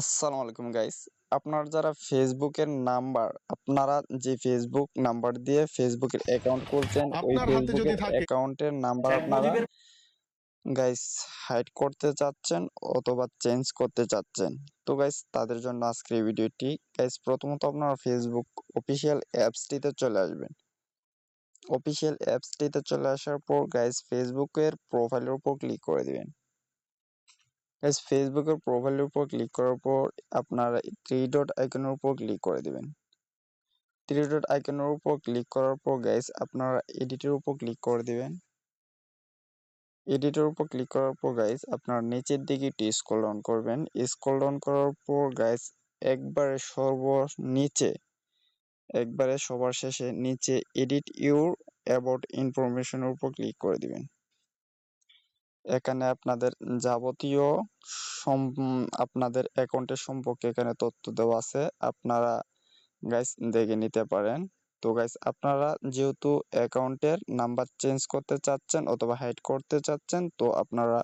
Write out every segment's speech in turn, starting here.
আসসালামু আলাইকুম গাইস আপনার যারা ফেসবুকের নাম্বার আপনারা যে ফেসবুক নাম্বার দিয়ে ফেসবুকের অ্যাকাউন্ট খুলছেন ওই ফেসবুকের অ্যাকাউন্টের নাম্বার আপনারা গাইস হাইড করতে চাচ্ছেন অথবা চেঞ্জ করতে চাচ্ছেন। তো গাইস তাদের জন্য আজকের এই ভিডিওটি গাইস প্রথমত আপনারা ফেসবুক অফিসিয়াল অ্যাপসটিতে চলে আসবেন। অফিসিয়াল অ্যাপসটিতে চলে আসার পর গাইস ফেসবুকের প্রোফাইলের উপর ক্লিক করে দিবেন। গাইস ফেসবুকের প্রোফাইলের উপর ক্লিক করার পর আপনারা থ্রি ডট আইকনের উপর ক্লিক করে দিবেন। থ্রি ডট আইকনের উপর ক্লিক করার পর গাইস আপনারা এডিটের উপর ক্লিক করে দিবেন। এডিটের উপর ক্লিক করার পর গাইস আপনার নিচের দিকে একটু স্ক্রল ডাউন করবেন। স্ক্রল ডাউন করার পর গাইস একবারে সর্ব নিচে, একবারে সবার শেষে নিচে এডিট ইউর অ্যাবাউট ইনফরমেশনের উপর ক্লিক করে দিবেন। এখানে আপনাদের যাবতীয় আপনাদের অ্যাকাউন্টের সম্পর্কে এখানে তথ্য দেওয়া আছে। আপনারা গাইস দেখে নিতে পারেন। তো গাইস আপনারা যেহেতু অ্যাকাউন্টের নাম্বার চেঞ্জ করতে চাচ্ছেন অথবা হাইড করতে চাচ্ছেন, তো আপনারা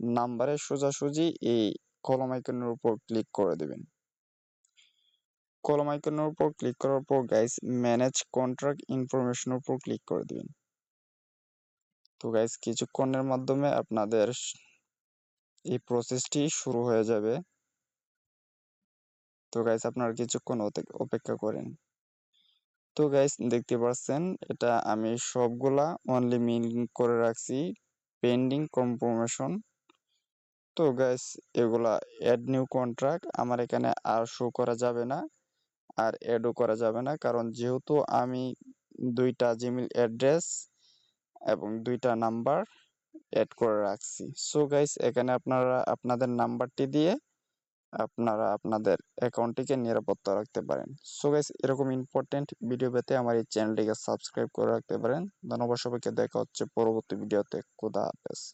নাম্বারের সোজাসুজি এই কলম আইকনের উপর ক্লিক করে দেবেন। কলম আইকনের উপর ক্লিক করার পর গাইস ম্যানেজ কন্ট্রাক্ট ইনফরমেশনের উপর ক্লিক করে দিবেন। তো গাইস কিছুক্ষণের মাধ্যমে আপনাদের এই প্রসেসটি শুরু হয়ে যাবে। তো গাইস আপনারা কিছুক্ষণ অপেক্ষা করেন। তো গাইস দেখতে পাচ্ছেন, এটা আমি সবগুলা অনলি মিন করে রাখছি পেন্ডিং কনফার্মেশন তো গাইস এগুলা অ্যাড নিউ কন্ট্রাক্ট আমার এখানে আর শো করা যাবে না, আর অ্যাডও করা যাবে না। কারণ যেহেতু আমি দুইটা জিমেল অ্যাড্রেস এবং দুইটা নাম্বার অ্যাড করে রাখছি। সো গাইস এখানে আপনারা আপনাদের নাম্বারটি দিয়ে আপনারা আপনাদের অ্যাকাউন্টটিকে নিরাপত্তা রাখতে পারেন। সো গাইস এরকম ইম্পর্টেন্ট ভিডিও পেতে আমার এই চ্যানেলটিকে সাবস্ক্রাইব করে রাখতে পারেন। ধন্যবাদ সবাইকে। দেখা হচ্ছে পরবর্তী ভিডিওতে খোদা হাফেজ।